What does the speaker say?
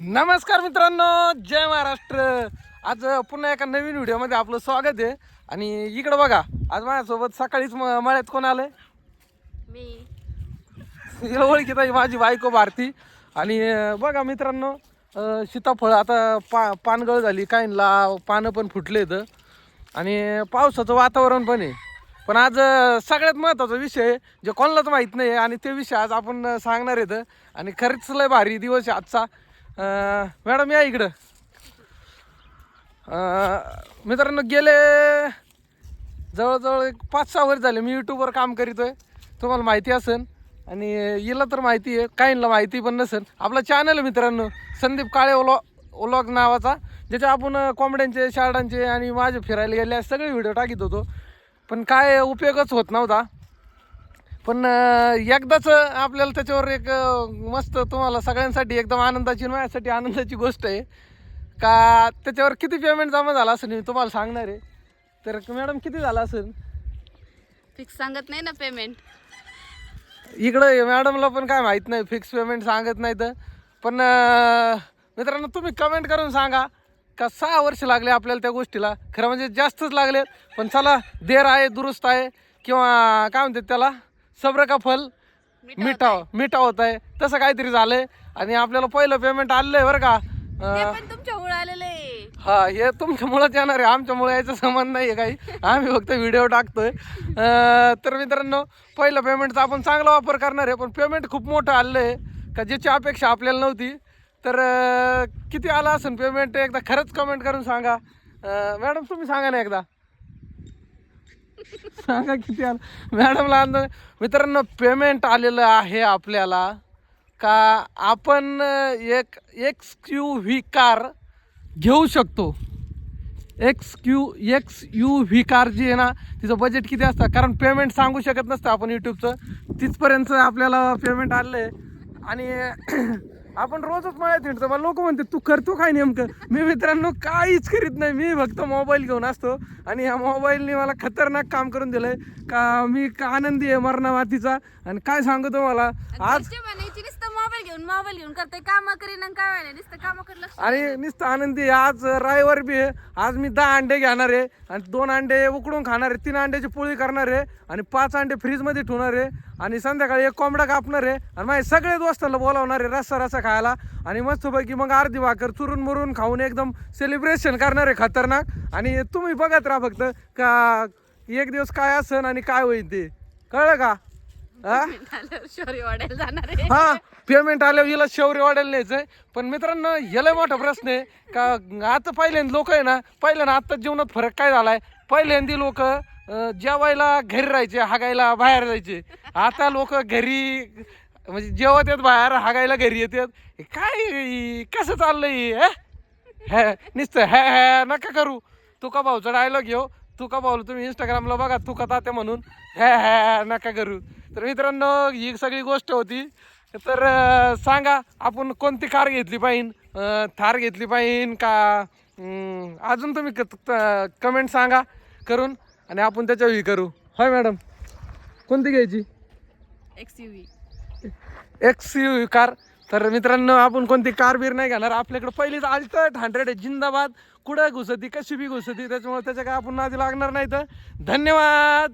नमस्कार मित्रांनो जय महाराष्ट्र. आज पुन्हा एका नवीन व्हिडिओमध्ये आपलं स्वागत आहे. आणि इकडं बघा आज माझ्यासोबत सकाळीच म- मळ्यात कोण आलंय? मी. हिला ओळखीत आहे माझी बायको भारती. आणि अं, बघा मित्रांनो अं, सीताफळ आता पा पानगळ झाली काहींना पानं पण फुटले इथं. आणि पावसाचं वातावरण पण आहे. पण आज अं, सगळ्यात महत्त्वाचा विषय जे कोणालाच माहीत नाही आणि ते विषय आज आपण अं, सांगणार आहेत. आणि खरंच लय भारी दिवस आहे आजचा. मॅडम या इकडं. मित्रांनो गेले जवळजवळ एक पाच सहा वर्ष झाले मी यूट्यूबवर काम करीतोय. तुम्हाला माहिती असेल. आणि हिला तर माहिती आहे. काहींना माहिती पण नसेल. आपला चॅनल आहे मित्रांनो संदीप काळे ओलॉ ओलॉग नावाचा ज्याच्या आपण कोंबड्यांचे शार्टांचे आणि माझे फिरायला गेले सगळे व्हिडिओ टाकीत होतो. पण काय उपयोगच होत नव्हता. पण एकदाच आपल्याला त्याच्यावर एक मस्त तुम्हाला सगळ्यांसाठी एकदम आनंदाची माझ्यासाठी आनंदाची गोष्ट आहे. का त्याच्यावर किती पेमेंट जमा झाला असेल मी तुम्हाला सांगणार आहे. तर मॅडम किती झाला असेल? फिक्स सांगत नाही ना पेमेंट इकडं मॅडमला पण काय माहीत नाही फिक्स पेमेंट सांगत नाही तर. पण मित्रांनो तुम्ही कमेंट करून सांगा का सहा वर्ष लागले आपल्याला त्या गोष्टीला. खरं म्हणजे जास्तच लागले पण चला देर आहे दुरुस्त आहे किंवा काय म्हणतात त्याला? सब्र का फल? मिठाव मिठा होत आहे तसं काहीतरी झालंय. आणि आपल्याला पहिलं पेमेंट आलेलं आहे बरं का. ते अं, पण तुमच्या आलेलं आहे हा हे तुमच्यामुळेच येणार आहे. आमच्यामुळे याचा संबंध नाही आहे काही. आम्ही फक्त व्हिडिओ टाकतोय. अं, तर मित्रांनो पहिलं पेमेंटचा आपण चांगला वापर करणार आहे. पण पेमेंट खूप मोठं आलं आहे का ज्याची अपेक्षा आपल्याला नव्हती. तर अं, किती आलं असेल पेमेंट एकदा खरंच कमेंट करून सांगा. अं, मॅडम तुम्ही सांगा ना एकदा. सांगा किती आलं? मॅडमला अंदाज मित्रांनो पेमेंट आलेलं आहे आपल्याला. का आपण एक एक्स क्यू व्ही कार घेऊ शकतो. X Q X U V car जी आहे ना तिचं बजेट किती असतं? कारण पेमेंट सांगू शकत नसतं आपण यूट्यूबचं तिथपर्यंत आपल्याला पेमेंट आलं आहे. आणि आपण रोजच मळ्यात हिंडतो. मला लोक म्हणते तू करतो काय नेमकं. मी मित्रांनो काहीच करीत नाही. मी फक्त मोबाईल घेऊन असतो. आणि ह्या मोबाईलने मला खतरनाक काम करून दिलंय. का मी का आनंदी आहे मरणामातीचा आणि काय सांगू तुम्हाला? आज घरचे म्हणायची नुसतं मोबाईल घेऊन मोबाईल घेऊन करते काम करीन काय व्हायला नुसतं काम लक्ष आणि नुसतं आनंदी. आज रायवर बी आहे. आज मी दहा अंडे घेणार आहे आणि दोन अंडे उकडून खाणार आहे. तीन अंड्याची पोळी करणार आहे आणि पाच अंडे फ्रीजमध्ये ठेवणार आहे आणि संध्याकाळी एक कोंबडा कापणार आहे आणि माझे सगळे दोस्ताला बोलावणार आहे रस्सा रस्सा खायला. आणि मस्तपैकी मग अर्धी भाकर चुरून मुरून खाऊन एकदम सेलिब्रेशन करणार आहे खतरनाक. आणि तुम्ही बघत राहा फक्त का एक दिवस काय असन आणि काय होईल ते. कळलं का? हा? शौर्य वाढायला जाणार आहे. हा पेमेंट आल्यावर हिला शेवरी वाढायला न्यायचंय. पण मित्रांनो याला मोठा प्रश्न आहे. का आता पहिल्यांदा लोक आहे ना पहिल्यांदा आता जीवनात फरक काय झालाय? पहिल्यांदा लोक जेवायला घरी राहायचे हागायला बाहेर जायचे. आता लोक घरी म्हणजे जेवत येत बाहेर हागायला घरी येतात काय कसं चाललंय हे? हे? नुसतं हे हे नका करू. तुका भाऊचा डायलॉग घेऊ तुका भाऊ तुम्ही इंस्टाग्रामला बघा तुका तात्या म्हणून. हे हे नका करू. तर मित्रांनो ही सगळी गोष्ट होती. तर सांगा आपण कोणती कार घेतली पाहिजे थार घेतली पाहिजे का? अजून तुम्ही कमेंट सांगा करून आणि आपण त्याच्यावर करू. होय मॅडम कोणती घ्यायची? X U X U car. तर मित्रांनो आपण कोणती कार बीर नाही घेणार. आपल्याकडे पहिलीच अल्टर्ट हंड्रेड आहे. जिंदाबाद. कुठं घुसती कशी बी घुसती त्याच्यामुळे त्याच्या काय आपण नादी लागणार नाही तर धन्यवाद!